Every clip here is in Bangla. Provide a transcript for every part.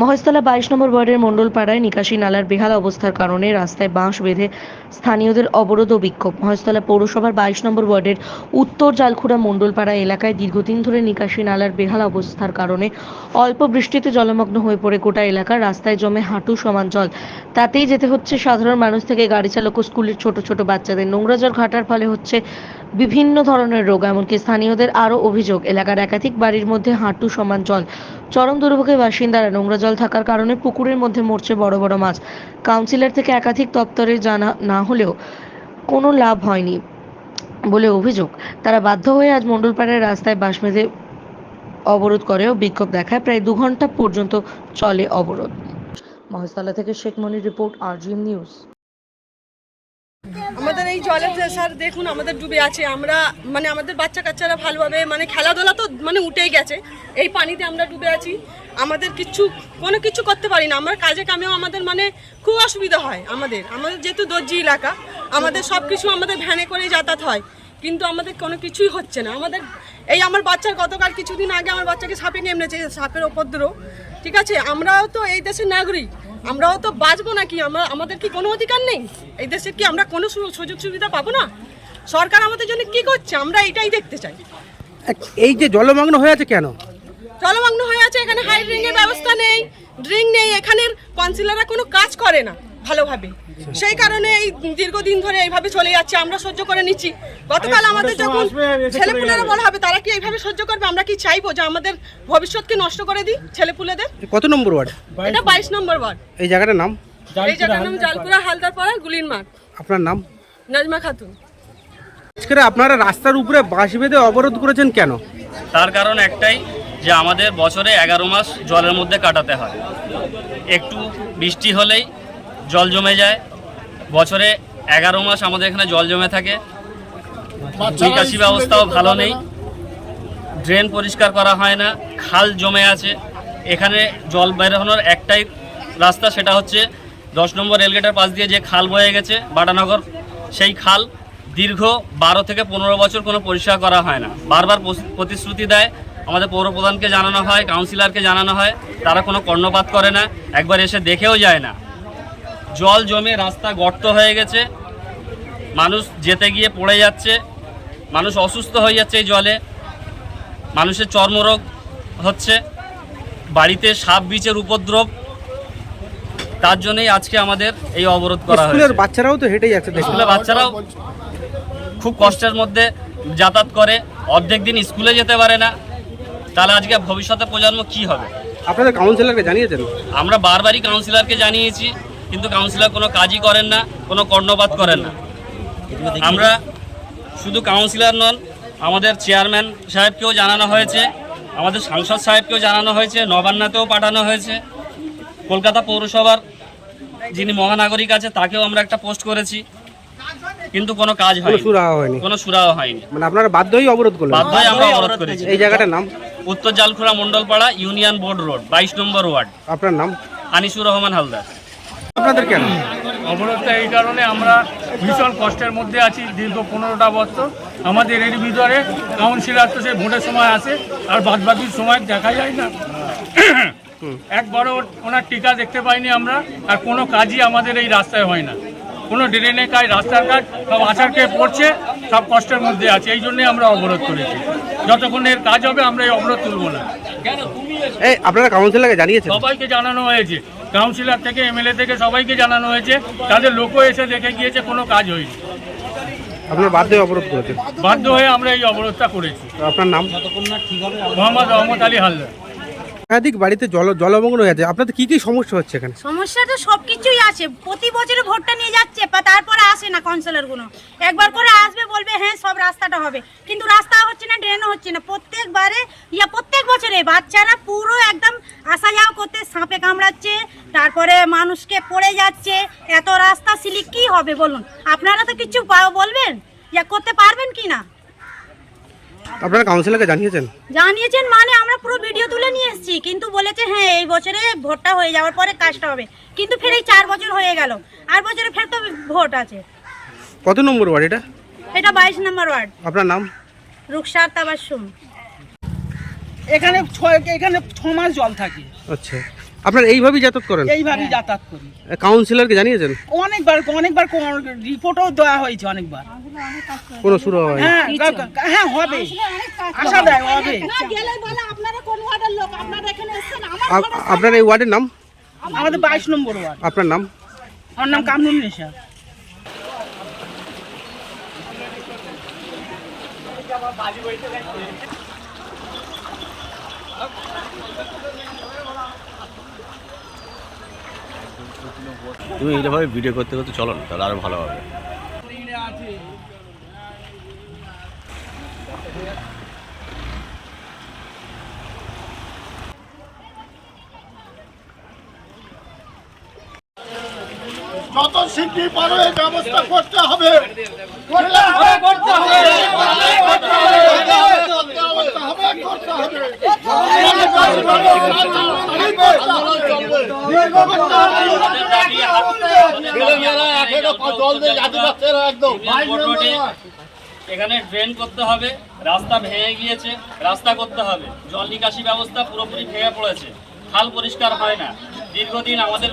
মহেশতলা বাইশ নম্বর ওয়ার্ডের মণ্ডলপাড়ায় নিকাশি নালার বেহাল অবস্থার কারণে রাস্তায় বাঁশ বেঁধে স্থানীয়দের অবরোধ ও বিক্ষোভ। মহেশতলা পৌরসভার বাইশ নম্বর ওয়ার্ডের উত্তর জালখুড়া মণ্ডলপাড়া এলাকায় দীর্ঘদিন ধরে নিকাশি নালার বেহাল অবস্থার কারণে অল্প বৃষ্টিতে জলমগ্ন হয়ে পড়ে গোটা এলাকার রাস্তায় জমে হাঁটু সমান জল। তাতেই যেতে হচ্ছে সাধারণ মানুষ থেকে গাড়ি চালক ও স্কুলের ছোট ছোট বাচ্চাদের। নোংরা জল ঘাটার ফলে হচ্ছে বিভিন্ন ধরনের রোগ, এমনকি স্থানীয়দের আরও অভিযোগ, এলাকার একাধিক বাড়ির মধ্যে হাঁটু সমান জল। চরম দুর্ভোগের বাসিন্দারা নোংরা জল থাকার কারণে পুকুরের মধ্যে মরছে বড় বড় মাছ। কাউন্সিলর থেকে একাধিক দপ্তরে জানা না হলেও কোনো লাভ হয়নি বলে অভিযোগ। তারা বাধ্য হয়ে আজ মণ্ডলপাড়ার রাস্তায় বাঁশ বেঁধে অবরোধ করে ও বিক্ষোভ দেখায়। প্রায় দু ঘণ্টা পর্যন্ত চলে অবরোধ। মহেশতলা থেকে Sheikh Monir report, RGM news. আমাদের এই জলের স্যার দেখুন আমাদের ডুবে আছে। আমরা মানে আমাদের বাচ্চা কাচ্চারা ভালোভাবে মানে খেলাধুলা তো মানে উঠেই গেছে। এই পানিতে আমরা ডুবে আছি। আমাদের কিছু, কোনো কিছু করতে পারি না। আমরা কাজে কামেও আমাদের মানে খুব অসুবিধা হয় আমাদের। আমাদের যেহেতু দর্জি এলাকা, আমাদের সব কিছু আমাদের ভ্যানে করেই যাতায়াত হয়। কিন্তু আমাদের কোনো কিছুই হচ্ছে না। আমাদের, এই আমার বাচ্চার গতকাল কিছুদিন আগে আমার বাচ্চাকে সাপে কেমনেছে সাপের উপদ্রব ঠিক আছে আমরাও তো এই দেশের নাগরিক। আমরাও তো বাঁচবো নাকি? আমরা আমাদের কি কোনো অধিকার নেই? এই দেশে কি আমরা কোনো সুযোগ সুবিধা পাবো না? সরকার আমাদের জন্য কি করছে? আমরা এটাই দেখতে চাই। এই যে জলমগ্ন হয়ে আছে কেন? জলমগ্ন হয়ে আছে এখানে হাই ড্রিং এর ব্যবস্থা নেই ড্রিঙ্ক নেই এখানের কাউন্সিলাররা কোনো কাজ করে না। ভালোভাবে। সেই কারণে এই দীর্ঘদিন ধরে এইভাবে চলে যাচ্ছে আমরা সহ্য করে নিচ্ছি। গতকাল আমাদের যখন ছেলেপুলেরা বলা হবে তারা কি এইভাবে সহ্য করবে? আমরা কি চাইব যে আমাদের ভবিষ্যৎকে নষ্ট করে দিই ছেলেপুলেদের? কত নম্বর ওয়ার্ড? এটা বাইশ নম্বর ওয়ার্ড। এই জায়গাটার নাম? এই জায়গার নাম জালপুরা হালদারপাড়া গুলিন মাঠ। আপনার নাম? নাজমা খাতুন। আজকে আপনারা রাস্তার উপরে বাঁশ বেঁধে অবরোধ করেছেন কেন? তার কারণ একটাই যে আমাদের বছরে এগারো মাস জলের মধ্যে কাটাতে হয়। একটু বৃষ্টি হলেই জল জমে যায়। বছরে এগারো মাস আমাদের এখানে জল জমে থাকে। নিকাশি ব্যবস্থাও ভালো নেই। ড্রেন পরিষ্কার করা হয় না খাল জমে আছে। এখানে জল বেরোনোর একটাই রাস্তা সেটা হচ্ছে দশ নম্বর রেলগেটের পাশ দিয়ে যে খাল বয়ে গেছে বাটানগর সেই খাল দীর্ঘ বারো থেকে পনেরো বছর কোনো পরিষ্কার করা হয় না। বারবার প্রতিশ্রুতি দেয়। আমাদের পৌর প্রধানকে জানানো হয় কাউন্সিলরকে জানানো হয় তারা কোনো কর্ণপাত করে না একবার এসে দেখেও যায় না। জল জমে রাস্তা গর্ত হয়ে গেছে। মানুষ যেতে গিয়ে পড়ে যাচ্ছে। মানুষ অসুস্থ হয়ে যাচ্ছে এই জলে। মানুষের চর্মরোগ হচ্ছে। বাড়িতে সাপ বিচের উপদ্রব। তার জন্যই আজকে আমাদের এই অবরোধ করা স্কুলের হয়েছে। বাচ্চারাও তো হেঁটে যাচ্ছে স্কুলে বাচ্চারাও খুব কষ্টের মধ্যে যাতায়াত করে। অর্ধেক দিন স্কুলে যেতে পারে না। তাহলে আজকে ভবিষ্যতে প্রজন্ম কি হবে? আপনাদের কাউন্সিলরকে জানিয়েছেন? আমরা বারবারই কাউন্সিলরকে জানিয়েছি। কিন্তু কাউন্সিলর কোনো কাজই করেন না কোনো কর্ণপাত করেন না। আমরা শুধু কাউন্সিলর নন আমাদের চেয়ারম্যান সাহেবকেও জানানো হয়েছে আমাদের সাংসদ সাহেবকেও জানানো হয়েছে নবান্নাতেও পাঠানো হয়েছে। কলকাতা পৌরসভার যিনি মহানাগরিক আছে তাকেও আমরা একটা পোস্ট করেছি। কিন্তু কোনো কাজ হয়নি। সুরাহা হয়নি। কোনো সুরাও হয়নি। মানে আপনারা বাধ্য হয়েই অবরোধ করলেন। বাধ্য হয়ে আমরা অবরোধ করেছি। এই জায়গাটার নাম? উত্তর Jalkhora Mondalpara union board road বাইশ নম্বর ওয়ার্ড। আপনার নাম? আনিসুর রহমান হালদার। আপনাদের কেন? অবরোধটা এই কারণে আমরা ভীষণ কষ্টের মধ্যে আছি দীর্ঘ পনেরোটা বছর। আমাদের এর ভিতরে কাউন্সিলর তো সে ভোটের সময় আসে আর বাদ বাকির সময় দেখা যায় না। একবারও ওনার টিকা দেখতে পাইনি আমরা আর কোনো কাজই আমাদের এই রাস্তায় হয় না। কোনো ড্রেনের কাজ রাস্তার কাজ সব আছাড় খেয়ে পড়ছে সব কষ্টের মধ্যে আছে এই জন্যই আমরা অবরোধ করেছি। যতক্ষণ এর কাজ হবে আমরা এই অবরোধ তুলব না। এই আপনারা কাউন্সিলরকে জানিয়েছেন? সবাইকে জানানো হয়েছে। কাউন্সিলর থেকে এমএলএ থেকে সবাইকে জানানো হয়েছে। তাদের লোকও এসে দেখে গিয়েছে কোনো কাজ হয়নি। আপনি বাধ্য হয়ে অবরোধ করেছেন? বাধ্য হয়ে আমরা এই অবরোধটা করেছি। আপনার নাম? মোহাম্মদ রহমত আলী হালদার। একাধিক বাড়িতে জল, জলমগ্ন হয়ে আছে। আপনাদের কি কি সমস্যা হচ্ছে এখানে? সমস্যা তো সব কিছুই আছে। প্রতি বছরে ভোটটা নিয়ে যাচ্ছে তারপরে আসে না কাউন্সিলরগুলো একবার করে আসবে, বলবে হ্যাঁ সব রাস্তাটা হবে। কিন্তু রাস্তা হচ্ছে না ড্রেনও হচ্ছে না। প্রত্যেকবারে, ইয়া, প্রত্যেক বছরে বাচ্চারা পুরো একদম আসা যাওয়া করতে, সাপে কামড়াচ্ছে, তারপরে মানুষকে পড়ে যাচ্ছে। এত রাস্তা সিলিক কি হবে বলুন? আপনারা তো কিছু বলবেন? ইয়া, করতে পারবেন কি না? আপনারা কাউন্সিলরকে জানিয়েছেন? জানিয়েছেন মানে আমরা পুরো ভিডিও তুলে নিয়ে এসেছি। কিন্তু বলেছে হ্যাঁ এই বছরে ভোটটা হয়ে যাওয়ার পরে কাজটা হবে। কিন্তু ফের এই চার বছর হয়ে গেল। আর বছরে ফের তো ভোট আছে। কত নম্বর ওয়ার্ড এটা? এটা বাইশ নম্বর ওয়ার্ড। আপনার নাম? রুকসার তাবাসুম এখানে ছ- এখানে ছ মাস জল থাকে। আচ্ছা। আপনার এইভাবেই যাতায়াত করেন? এইভাবেই যাতায়াত করি। কাউন্সিলরকে জানিয়েছেন? অনেকবার অনেকবার রিপোর্টও দেওয়া হয়েছে অনেকবার। কোনো শুরু হয় হ্যাঁ হ্যাঁ হবে। আশা দেয় হবে। আপনার এই ওয়ার্ডের নাম? আমাদের বাইশ নম্বর ওয়ার্ড। আপনার নাম? আমার নাম কামরুল নেশা। তুমি এইভাবে ভিডিও করতে করতে চলো না তাহলে আরও ভালো হবে। যত শিগগির পারো এই ব্যবস্থা করতে হবে করতে হবে করতে হবে করতে হবে। এখানে ড্রেন করতে হবে, রাস্তা ভেঙে গিয়েছে, রাস্তা করতে হবে। জল নিকাশি ব্যবস্থা পুরোপুরি ভেঙে পড়েছে, খাল পরিষ্কার হয় না। দীর্ঘদিন আমাদের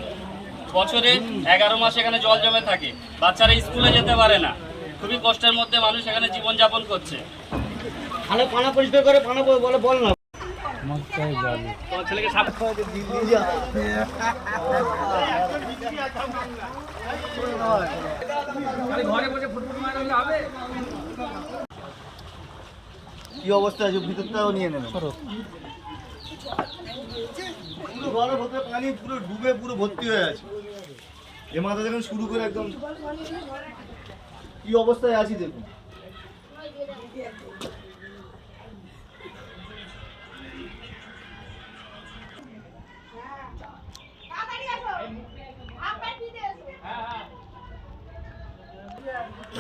বছরে এগারো মাস এখানে জল জমে থাকে, বাচ্চারা স্কুলে যেতে পারে না। খুবই কষ্টের মধ্যে মানুষ এখানে জীবনযাপন করছে। কি অবস্থা? আছে ভিতরটাও নিয়ে নেবেন ঘরের ভেতরে পানি পুরো ডুবে, পুরো ভর্তি হয়ে আছে। এ মাথা দেখুন শুরু করে একদম কি অবস্থায় আছি দেখুন।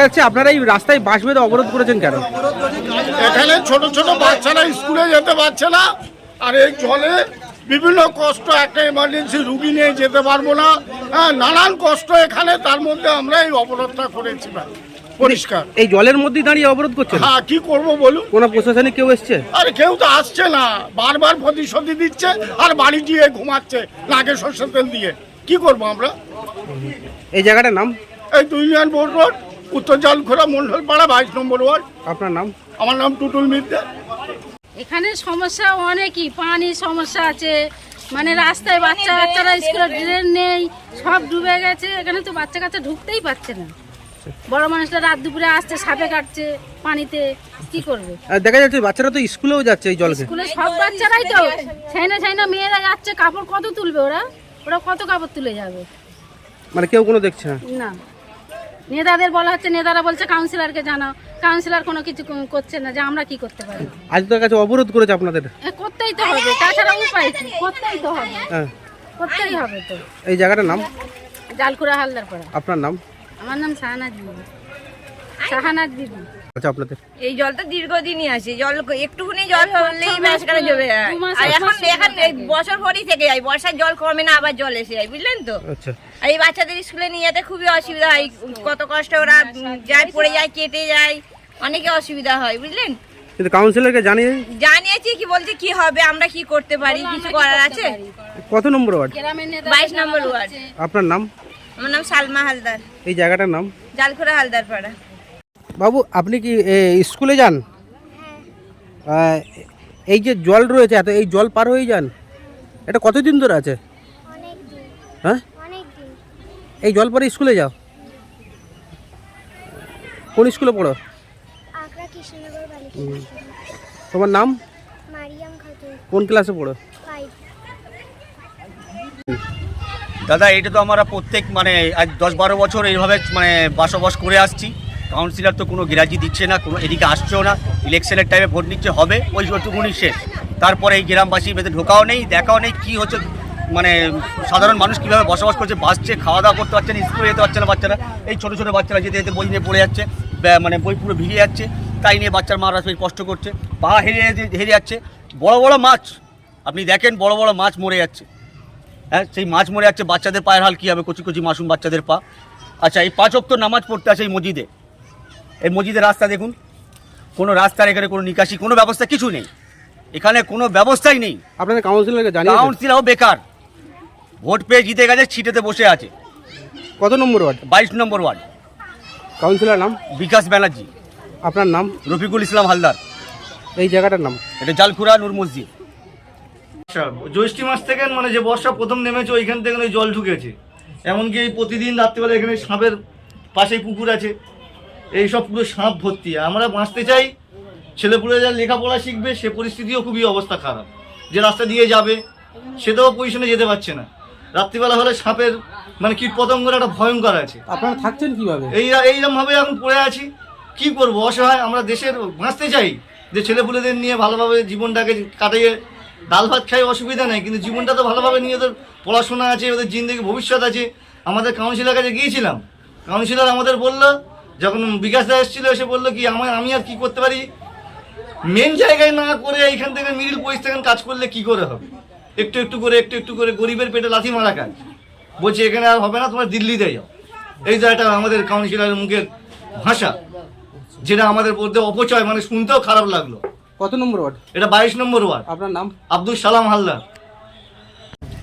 যাচ্ছে আপনারা এই রাস্তায় বাঁশ বেঁধে অবরোধ করেছেন কেন এখানে ছোট ছোট বাচ্চারা স্কুলে যেতে পারছে না, আর এই জলে বিভিন্ন কষ্ট, একটা এমার্জেন্সি রুগী নিয়ে যেতে পারব না হ্যাঁ নানান কষ্ট এখানে, তার মধ্যে আমরা এই অবরোধটা করেছি ভাই। পরিষ্কার। এই জলের মধ্যেই দাঁড়িয়ে অবরোধ করছেন? হ্যাঁ কি করব বলুন? কোনো প্রশাসনিক কেউ এসছে? আরে কেউ তো আসছে না। বারবার প্রতিশ্রুতি দিচ্ছে আর বাড়ি গিয়ে ঘুমাচ্ছে নাকে সর্ষের তেল দিয়ে। কি করব আমরা? এই জায়গাটার নাম? এই দুই ইউনিয়ন বোর্ড রোড উত্তর জলখোরা মন্ডলপাড়া বাইশ নম্বর ওয়ার্ড। আপনার নাম? আমার নাম টুটুল মিদ্দা এখানে সমস্যা অনেকই পানির সমস্যা আছে মানে রাস্তায় বাচ্চা বাচ্চারা স্কুলে ড্রেন নেই সব ডুবে গেছে এখানে তো বাচ্চা কাচ্চা ঢুকতেই পারছে না। বড় মানুষরা রাত দুপুরে আসছে সাপে কাটছে পানিতে কি করবে? আর দেখা যাচ্ছে বাচ্চারা তো স্কুলেও যাচ্ছে এই জলকে। স্কুলে সব বাচ্চারাই তো ছাইনা ছাইনা মেয়েরা যাচ্ছে কাপড় কত তুলবে ওরা? ওরা কত কাপড় তুলে যাবে? মানে কেউ কোনো দেখছে না? না। নেতাদের বলা হচ্ছে নেতারা বলছে কাউন্সিলরকে জানাও। কাউন্সিলর কোনো কিছু করছে না যে আমরা কি করতে পারি। আজ তোর কাছে অবরোধ করেছে আপনাদের? করতেই তো হবে তাছাড়া উপায় কি? করতেই তো হবে। হ্যাঁ। করতেই হবে তো। এই জায়গাটার নাম? জালকুড়া হালদার পাড়া আপনার নাম? আমার নাম শাহানাজ বিবি। শাহানাজ বিবি। আচ্ছা আপনাদের? এই জলটা দীর্ঘদিনই আছে জল একটুখানি জল হলেই ব্যাসখানে জমে যায়। আর এখন এখন বছর ভরই থেকে যায় বর্ষার জল কমে না আবার জল এসে যায় বুঝলেন তো? আচ্ছা। আর এই বাচ্চাদের স্কুলে নিয়ে যেতে খুবই অসুবিধা হয় কত কষ্ট ওরা যায় পড়ে যায় কেটে যায় অনেকে অসুবিধা হয় বুঝলেন? কিন্তু কাউন্সিলরকে জানিয়ে? জানিয়েছি কি বলছে কি হবে আমরা কি করতে পারি কিছু করার আছে? কত নম্বর ওয়ার্ড? গ্রামের নেতা বাইশ নম্বর ওয়ার্ড। আপনার নাম? আমার নাম সালমা হালদার। এই জায়গাটার নাম? জালখোরা হালদার পাড়া বাবু আপনি কি এ, স্কুলে যান? এই যে জল রয়েছে এত এই জল পার হয়ে যান? এটা কতদিন ধরে আছে? হ্যাঁ? এই জল পরে স্কুলে যাও। কোন স্কুলে পড়ো। তোমার নাম? কোন ক্লাসে পড়ো? দাদা, এটা তো আমরা প্রত্যেক মানে আজ দশ বারো বছর এইভাবে মানে বসবাস করে আসছি। কাউন্সিলর তো কোনো গ্রাজি দিচ্ছে না, কোনো এদিকে আসছেও না। ইলেকশনের টাইমে ভোট নিচ্ছে হবে, ওই ওইটুকুনি শেষ। তারপরে এই গ্রামবাসী ভেতরে ঢোকাও নেই, দেখাও নেই, কী হচ্ছে মানে সাধারণ মানুষ কীভাবে বসবাস করছে বাসছে খাওয়া দাওয়া করতে পারছে না স্কুলে যেতে পারছে না বাচ্চারা। এই ছোটো ছোটো বাচ্চারা যেতে যেতে বই নিয়ে পড়ে যাচ্ছে মানে বই পুরো ভিজে যাচ্ছে। তাই নিয়ে বাচ্চার মারা কষ্ট করছে। পা হেরে হেরে যাচ্ছে। বড় বড় মাছ, আপনি দেখেন, বড় বড় মাছ মরে যাচ্ছে। হ্যাঁ সেই মাছ মরে যাচ্ছে বাচ্চাদের পায়ের হাল কী হবে? কচি কচি মাসুম বাচ্চাদের পা। আচ্ছা এই পাঁচ অক্ত নামাজ পড়তে আছে এই মসজিদে। এই মসজিদের রাস্তা দেখুন। কোনো রাস্তার এখানে কোনো নিকাশি কোনো ব্যবস্থা কিছু নেই। এখানে কোনো ব্যবস্থাই নেই। আপনাদের কাউন্সিলরকে জানিয়েছেন? কাউন্সিলও বেকার। ভোট পেয়ে জিতে গেছে ছিটেতে বসে আছে। কত নম্বর ওয়ার্ড? বাইশ নম্বর ওয়ার্ড। কাউন্সিলর নাম? বিকাশ ব্যানার্জি। আপনার নাম? রফিকুল ইসলাম হালদার। এই জায়গাটার নাম? এটা জালকুড়া নূর মসজিদ। জ্যৈষ্ঠী মাস থেকে মানে যে বর্ষা প্রথম নেমেছে ওইখান থেকে ওই জল ঢুকেছে। এমনকি এই প্রতিদিন রাত্রিবেলা এখানে সাপের পাশেই পুকুর আছে। এই সব পুরো সাপ ভর্তি। আমরা বাঁচতে চাই ছেলেপুলে যা লেখাপড়া শিখবে সে পরিস্থিতিও খুবই অবস্থা খারাপ। যে রাস্তা দিয়ে যাবে সেটাও পজিশনে যেতে পারছে না। রাত্রিবেলা হলে সাপের মানে কীট পতঙ্গের একটা ভয়ঙ্কর আছে। আপনারা থাকছেন কীভাবে? এই এইরকমভাবে এখন পড়ে আছি। কি করব? অসহায়। আমরা দেশের বাঁচতে চাই। যে ছেলেপুলেদের নিয়ে ভালোভাবে জীবনটাকে কাটিয়ে ডাল ভাত খাই অসুবিধা নেই, কিন্তু জীবনটা তো ভালোভাবে নিয়ে ওদের পড়াশোনা আছে, ওদের জিন্দগি ভবিষ্যৎ আছে। আমাদের কাউন্সিলার কাছে গিয়েছিলাম। কাউন্সিলার আমাদের বলল, যখন বিকাশ দা এসেছিল, এসে বলল কি আমার আমি আর কি করতে পারি? মেন জায়গায় না করে এইখান থেকে মিডিল পজিশন কাজ করলে কি করে হবে? একটু একটু করে, একটু একটু করে গরিবের পেটে লাথি মারা কাজ। বলছে, এখানে আর হবে না, তোমরা দিল্লিতে যাও। এই একটা আমাদের কাউন্সিলরের মুখের ভাষা, যেটা আমাদের মধ্যে অপচয় মানে শুনতেও খারাপ লাগল। কত নম্বর ওয়ার্ড? এটা বাইশ নম্বর ওয়ার্ড। আপনার নাম? আব্দুল সালাম হালদার।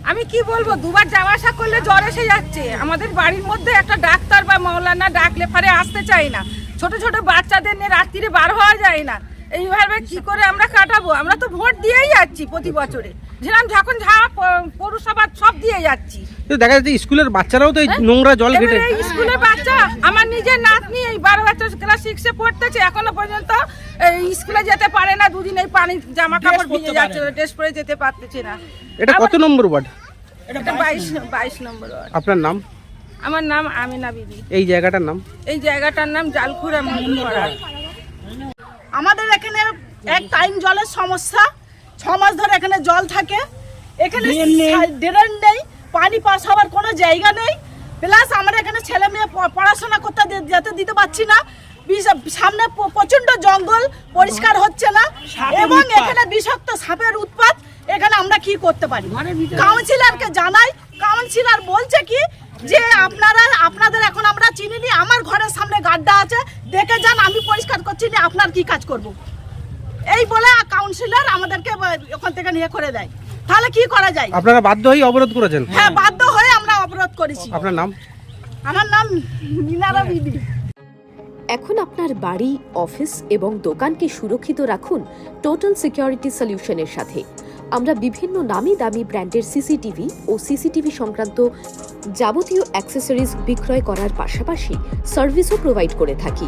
আমি কি বলব দুবার যাওয়া আসা করলে জ্বর এসে যাচ্ছে। আমাদের বাড়ির মধ্যে একটা ডাক্তার বা মৌলানা ডাকলে পারে আসতে চাই না। ছোট ছোট বাচ্চাদের নিয়ে রাত্রিরে বার হওয়া যায় না। এইভাবে কি করে আমরা কাটাবো? আমরা তো ভোট দিয়েই যাচ্ছি প্রতি বছরে। যেরকম যখন যা পৌরসভা সব দিয়ে যাচ্ছি। কিন্তু দেখা যাচ্ছে স্কুলের বাচ্চারাও তো এই নোংরা জল ঘেটে স্কুলের বাচ্চা আমার নিজের নাতনি এই বারো বছর ক্লাস সিক্সে পড়তেছে এখনও পর্যন্ত এই স্কুলে যেতে পারে না দুদিন এই পানি জামা কাপড় ভিজে যাচ্ছে ড্রেস পরে যেতে পারতেছে না। এটা কত নম্বর ওয়ার্ড? এটা বাইশ বাইশ নম্বর ওয়ার্ড। আপনার নাম? আমার নাম আমিনা বিবি। এই জায়গাটার নাম? এই জায়গাটার নাম জালখুড়া মন্দিরপাড়া আমাদের এখানে এক টাইম জলের সমস্যা ছ মাস ধরে এখানে জল থাকে। এখানে ড্রেন নেই পানি পাস হওয়ার কোনো জায়গা নেই। প্লাস আমরা এখানে ছেলে মেয়ে পড়াশোনা করতে যেতে দিতে পারছি না। সামনে প- প্রচণ্ড জঙ্গল পরিষ্কার হচ্ছে না। এবং এখানে বিষাক্ত সাপের উৎপাত এখানে আমরা কি করতে পারি? কাউন্সিলরকে জানাই। কাউন্সিলর বলছে কি যে আপনারা আপনাদের এখন আমরা চিনিনি আমার ঘরের সামনে গাড্ডা আছে দেখে যান আমি পরিষ্কার করছি না আপনার কি কাজ করব। এই বলে কাউন্সিলর আমাদেরকে ওখান থেকে নিয়ে করে দেয়। তাহলে কি করা যায়? আপনারা বাধ্য হয়ে অবরোধ করেছেন? হ্যাঁ বাধ্য হয়ে আমরা অবরোধ করেছি। আপনার নাম? আমার নাম মিনারা বিবি। এখন আপনার বাড়ি অফিস এবং দোকানকে সুরক্ষিত রাখুন টোটাল সিকিউরিটি সলিউশনের সাথে। আমরা বিভিন্ন নামি দামি ব্র্যান্ডের সিসিটিভি ও সিসিটিভি সংক্রান্ত যাবতীয় অ্যাক্সেসরিজ বিক্রয় করার পাশাপাশি সার্ভিসও প্রোভাইড করে থাকি।